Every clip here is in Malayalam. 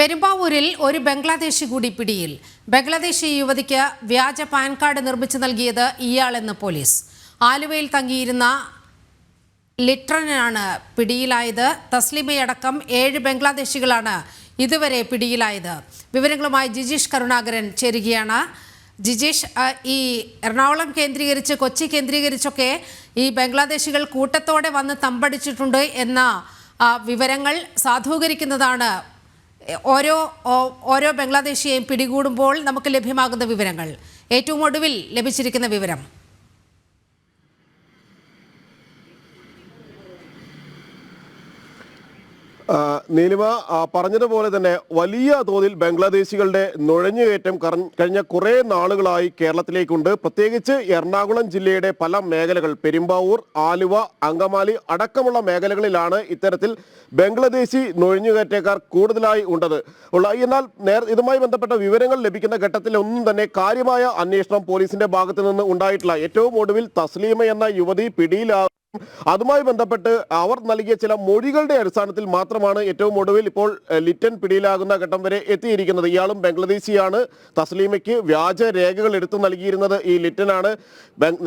പെരുമ്പാവൂരിൽ ഒരു ബംഗ്ലാദേശി കൂടി പിടിയിൽ. ബംഗ്ലാദേശി യുവതിക്ക് വ്യാജ പാൻ കാർഡ് നിർമ്മിച്ചു നൽകിയത് ഇയാളെന്ന് പോലീസ്. ആലുവയിൽ തങ്ങിയിരുന്ന ലിട്രനാണ് പിടിയിലായത്. തസ്ലിമയടക്കം ഏഴ് ബംഗ്ലാദേശികളാണ് ഇതുവരെ പിടിയിലായത്. വിവരങ്ങളുമായി ജിജീഷ് കരുണാകരൻ ചേരുകയാണ്. ജിജീഷ് ഈ എറണാകുളം കേന്ദ്രീകരിച്ച് കൊച്ചി കേന്ദ്രീകരിച്ചൊക്കെ ഈ ബംഗ്ലാദേശികൾ കൂട്ടത്തോടെ വന്ന് തമ്പടിച്ചിട്ടുണ്ട് എന്ന വിവരങ്ങൾ സാധൂകരിക്കുന്നതാണ് ഓരോ ഓരോ ബംഗ്ലാദേശിയെയും പിടികൂടുമ്പോൾ നമുക്ക് ലഭ്യമാകുന്ന വിവരങ്ങൾ. ഏറ്റവും ഒടുവിൽ ലഭിച്ചിരിക്കുന്ന വിവരം. നീലിമ പറഞ്ഞതുപോലെ തന്നെ വലിയ തോതിൽ ബംഗ്ലാദേശികളുടെ നുഴഞ്ഞുകയറ്റം കഴിഞ്ഞ കുറേ നാളുകളായി കേരളത്തിലേക്കുണ്ട്. പ്രത്യേകിച്ച് എറണാകുളം ജില്ലയുടെ പല മേഖലകൾ പെരുമ്പാവൂർ ആലുവ അങ്കമാലി അടക്കമുള്ള മേഖലകളിലാണ് ഇത്തരത്തിൽ ബംഗ്ലാദേശി നുഴഞ്ഞുകയറ്റക്കാർ കൂടുതലായി ഉണ്ടത്. ഉള്ള എന്നാൽ നേർ ഇതുമായി ബന്ധപ്പെട്ട വിവരങ്ങൾ ലഭിക്കുന്ന ഘട്ടത്തിൽ ഒന്നും തന്നെ കാര്യമായ അന്വേഷണം പോലീസിന്റെ ഭാഗത്തു നിന്ന് ഉണ്ടായിട്ടില്ല. ഏറ്റവും ഒടുവിൽ തസ്ലീമ എന്ന യുവതി പിടിയിലാ അതുമായി ബന്ധപ്പെട്ട് അവർ നൽകിയ ചില മൊഴികളുടെ അടിസ്ഥാനത്തിൽ മാത്രമാണ് ഏറ്റവും ഒടുവിൽ ഇപ്പോൾ ലിറ്റൻ പിടിയിലാകുന്ന ഘട്ടം വരെ എത്തിയിരിക്കുന്നത്. ഇയാളും ബംഗ്ലാദേശിയാണ്. തസ്ലീമയ്ക്ക് വ്യാജ രേഖകൾ എടുത്തു നൽകിയിരുന്നത് ഈ ലിറ്റനാണ്.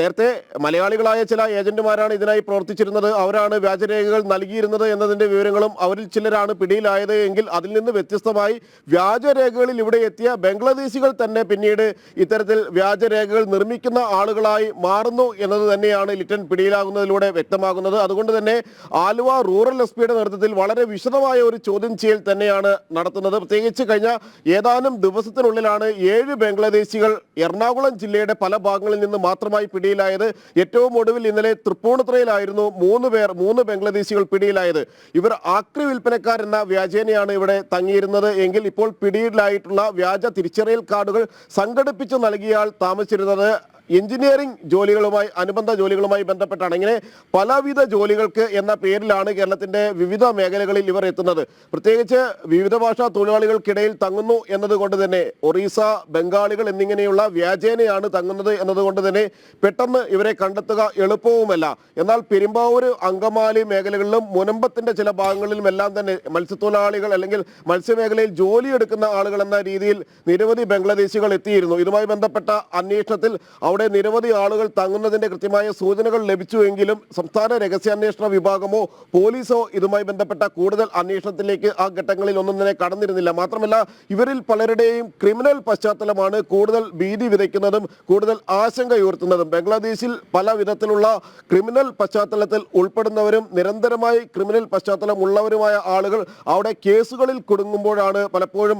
നേരത്തെ മലയാളികളായ ചില ഏജന്റുമാരാണ് ഇതിനായി പ്രവർത്തിച്ചിരുന്നത്. അവരാണ് വ്യാജരേഖകൾ നൽകിയിരുന്നത് എന്നതിന്റെ വിവരങ്ങളും അവരിൽ ചിലരാണ് പിടിയിലായത് എങ്കിൽ അതിൽ നിന്ന് വ്യത്യസ്തമായി വ്യാജരേഖകളിൽ ഇവിടെ എത്തിയ ബംഗ്ലാദേശികൾ തന്നെ പിന്നീട് ഇത്തരത്തിൽ വ്യാജരേഖകൾ നിർമ്മിക്കുന്ന ആളുകളായി മാറുന്നു എന്നത് തന്നെയാണ് ലിറ്റൻ പിടിയിലാകുന്നതിലൂടെ വ്യക്തമാകുന്നത്. അതുകൊണ്ട് തന്നെ ആലുവ റൂറൽ എസ് പിയുടെ നേതൃത്വത്തിൽ വളരെ വിശദമായ ഒരു ചോദ്യം ചെയ്യൽ തന്നെയാണ് നടത്തുന്നത്. പ്രത്യേകിച്ച് കഴിഞ്ഞ ഏതാനും ദിവസത്തിനുള്ളിലാണ് ഏഴ് ബംഗ്ലാദേശികൾ എറണാകുളം ജില്ലയുടെ പല ഭാഗങ്ങളിൽ നിന്ന് മാത്രമായി പിടിയിലായത്. ഏറ്റവും ഒടുവിൽ ഇന്നലെ തൃപ്പൂണിത്തുറയിലായിരുന്നു മൂന്ന് പേർ മൂന്ന് ബംഗ്ലാദേശികൾ പിടിയിലായത്. ഇവർ ആക്രി വിൽപ്പനക്കാരെന്ന വ്യാജേനയാണ് ഇവിടെ തങ്ങിയിരുന്നത്. എങ്കിൽ ഇപ്പോൾ പിടിയിലായിട്ടുള്ള വ്യാജ തിരിച്ചറിയൽ കാർഡുകൾ സംഘടിപ്പിച്ചു നൽകിയാൽ താമസിച്ചിരുന്നത് എഞ്ചിനീയറിംഗ് ജോലികളുമായി അനുബന്ധ ജോലികളുമായി ബന്ധപ്പെട്ടാണ്. ഇങ്ങനെ പലവിധ ജോലികൾക്ക് എന്ന പേരിലാണ് കേരളത്തിന്റെ വിവിധ മേഖലകളിൽ ഇവർ എത്തുന്നത്. പ്രത്യേകിച്ച് വിവിധ ഭാഷാ തൊഴിലാളികൾക്കിടയിൽ തങ്ങുന്നു എന്നതുകൊണ്ട് തന്നെ ഒറീസ ബംഗാളികൾ എന്നിങ്ങനെയുള്ള വ്യാജേനയാണ് തങ്ങുന്നത് എന്നതുകൊണ്ട് തന്നെ പെട്ടെന്ന് ഇവരെ കണ്ടെത്തുക എളുപ്പവുമല്ല. എന്നാൽ പെരുമ്പാവൂർ അങ്കമാലി മേഖലകളിലും മുനമ്പത്തിന്റെ ചില ഭാഗങ്ങളിലും എല്ലാം തന്നെ മത്സ്യത്തൊഴിലാളികൾ അല്ലെങ്കിൽ മത്സ്യമേഖലയിൽ ജോലിയെടുക്കുന്ന ആളുകൾ എന്ന രീതിയിൽ നിരവധി ബംഗ്ലാദേശികൾ എത്തിയിരുന്നു. ഇതുമായി ബന്ധപ്പെട്ട അന്വേഷണത്തിൽ അവിടെ നിരവധി ആളുകൾ തങ്ങുന്നതിന്റെ കൃത്യമായ സൂചനകൾ ലഭിച്ചുവെങ്കിലും സംസ്ഥാന രഹസ്യാന്വേഷണ വിഭാഗമോ പോലീസോ ഇതുമായി ബന്ധപ്പെട്ട കൂടുതൽ അന്വേഷണത്തിലേക്ക് ആ ഘട്ടങ്ങളിൽ ഒന്നും തന്നെ കടന്നിരുന്നില്ല. മാത്രമല്ല ഇവരിൽ പലരുടെയും ക്രിമിനൽ പശ്ചാത്തലമാണ് കൂടുതൽ ഭീതി വിതയ്ക്കുന്നതും കൂടുതൽ ആശങ്കയുയർത്തുന്നതും. ബംഗ്ലാദേശിൽ പല വിധത്തിലുള്ള ക്രിമിനൽ പശ്ചാത്തലത്തിൽ ഉൾപ്പെടുന്നവരും നിരന്തരമായി ക്രിമിനൽ പശ്ചാത്തലം ഉള്ളവരുമായ ആളുകൾ അവിടെ കേസുകളിൽ കുടുങ്ങുമ്പോഴാണ് പലപ്പോഴും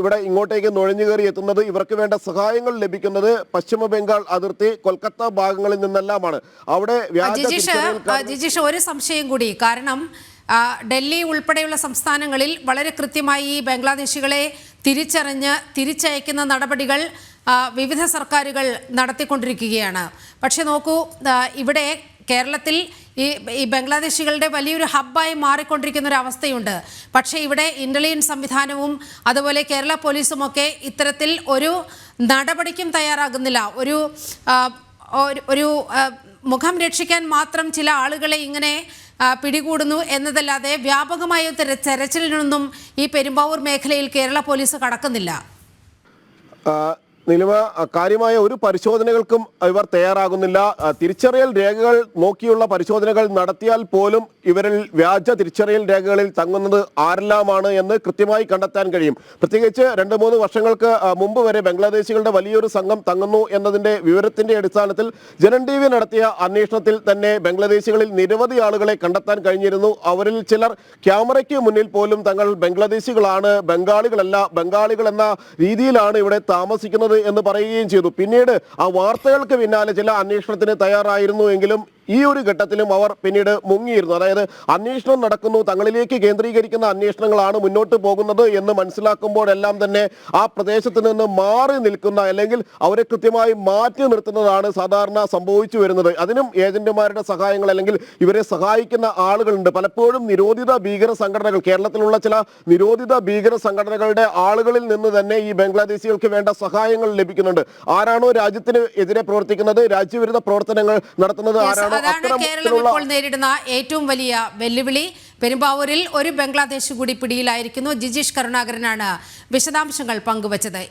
ഇവിടെ ഇങ്ങോട്ടേക്ക് നുഴഞ്ഞു കയറി എത്തുന്നത്. ഇവർക്ക് വേണ്ട സഹായങ്ങൾ ലഭിക്കുന്നത് പശ്ചിമ ബംഗാൾ അതിർത്തി കൊൽക്കത്ത ഭാഗങ്ങളിൽ നിന്നെല്ലാമാണ്. അവിടെ ജിജീഷ് ഒരു സംശയം കൂടി. കാരണം ഡൽഹി ഉൾപ്പെടെയുള്ള സംസ്ഥാനങ്ങളിൽ വളരെ കൃത്യമായി ഈ ബംഗ്ലാദേശികളെ തിരിച്ചറിഞ്ഞ് തിരിച്ചയക്കുന്ന നടപടികൾ വിവിധ സർക്കാരുകൾ നടത്തിക്കൊണ്ടിരിക്കുകയാണ്. പക്ഷെ നോക്കൂ ഇവിടെ കേരളത്തിൽ ഈ ഈ ബംഗ്ലാദേശികളുടെ വലിയൊരു ഹബ്ബായി മാറിക്കൊണ്ടിരിക്കുന്ന ഒരു അവസ്ഥയുണ്ട്. പക്ഷേ ഇവിടെ ഇന്റലിജൻസ് സംവിധാനവും അതുപോലെ കേരള പോലീസും ഒക്കെ ഇത്തരത്തിൽ ഒരു നടപടിക്കും തയ്യാറാകുന്നില്ല. ഒരു ഒരു- മുഖം രക്ഷിക്കാൻ മാത്രം ചില ആളുകളെ ഇങ്ങനെ പിടികൂടുന്നു എന്നതല്ലാതെ വ്യാപകമായ തെര- തെരച്ചിലിനൊന്നും ഈ പെരുമ്പാവൂർ മേഖലയിൽ കേരള പോലീസ് കടക്കുന്നില്ല. നിലവ കാര്യമായ ഒരു പരിശോധനകൾക്കും ഇവർ തയ്യാറാകുന്നില്ല. തിരിച്ചറിയൽ രേഖകൾ നോക്കിയുള്ള പരിശോധനകൾ നടത്തിയാൽ പോലും ഇവരിൽ വ്യാജ തിരിച്ചറിയൽ രേഖകളിൽ തങ്ങുന്നത് ആരെല്ലാമാണ് എന്ന് കൃത്യമായി കണ്ടെത്താൻ കഴിയും. പ്രത്യേകിച്ച് രണ്ട് മൂന്ന് വർഷങ്ങൾക്ക് മുമ്പ് വരെ ബംഗ്ലാദേശികളുടെ വലിയൊരു സംഘം തങ്ങുന്നു എന്നതിന്റെ വിവരത്തിന്റെ അടിസ്ഥാനത്തിൽ ജനൻ ടി വി നടത്തിയ അന്വേഷണത്തിൽ തന്നെ ബംഗ്ലാദേശികളിൽ നിരവധി ആളുകളെ കണ്ടെത്താൻ കഴിഞ്ഞിരുന്നു. അവരിൽ ചിലർ ക്യാമറയ്ക്ക് മുന്നിൽ പോലും തങ്ങൾ ബംഗ്ലാദേശികളാണ് ബംഗാളികളല്ല ബംഗാളികൾ എന്ന രീതിയിലാണ് ഇവിടെ താമസിക്കുന്നത് എന്ന് പറയുകയും ചെയ്തു. പിന്നീട് ആ വാർത്തകൾക്ക് പിന്നാലെ ചില അന്വേഷണത്തിന് തയ്യാറായിരുന്നു എങ്കിലും ഈ ഒരു ഘട്ടത്തിലും അവർ പിന്നീട് മുങ്ങിയിരുന്നു. അതായത് അന്വേഷണം നടക്കുന്നു. തങ്ങളിലേക്ക് കേന്ദ്രീകരിക്കുന്ന അന്വേഷണങ്ങളാണ് മുന്നോട്ട് പോകുന്നത് എന്ന് മനസ്സിലാക്കുമ്പോഴെല്ലാം തന്നെ ആ പ്രദേശത്ത് നിന്ന് മാറി നിൽക്കുന്ന അല്ലെങ്കിൽ അവരെ കൃത്യമായി മാറ്റി നിർത്തുന്നതാണ് സാധാരണ സംഭവിച്ചു വരുന്നത്. അതിനും ഏജന്റുമാരുടെ സഹായങ്ങൾ അല്ലെങ്കിൽ ഇവരെ സഹായിക്കുന്ന ആളുകളുണ്ട്. പലപ്പോഴും നിരോധിത ഭീകര സംഘടനകൾ കേരളത്തിലുള്ള ചില നിരോധിത ഭീകര സംഘടനകളുടെ ആളുകളിൽ നിന്ന് തന്നെ ഈ ബംഗ്ലാദേശികൾക്ക് വേണ്ട സഹായങ്ങൾ ലഭിക്കുന്നുണ്ട്. ആരാണോ രാജ്യത്തിന് എതിരെ പ്രവർത്തിക്കുന്നത് രാജ്യവിരുദ്ധ പ്രവർത്തനങ്ങൾ നടത്തുന്നത് ആരാണോ അതാണ് കേരളം ഇപ്പോൾ നേരിടുന്ന ഏറ്റവും വലിയ വെല്ലുവിളി. പെരുമ്പാവൂരിൽ ഒരു ബംഗ്ലാദേശ് കൂടി പിടിയിലായിരിക്കുന്നു. ജിജീഷ് കരുണാകരനാണ് വിശദാംശങ്ങൾ പങ്കുവച്ചത്.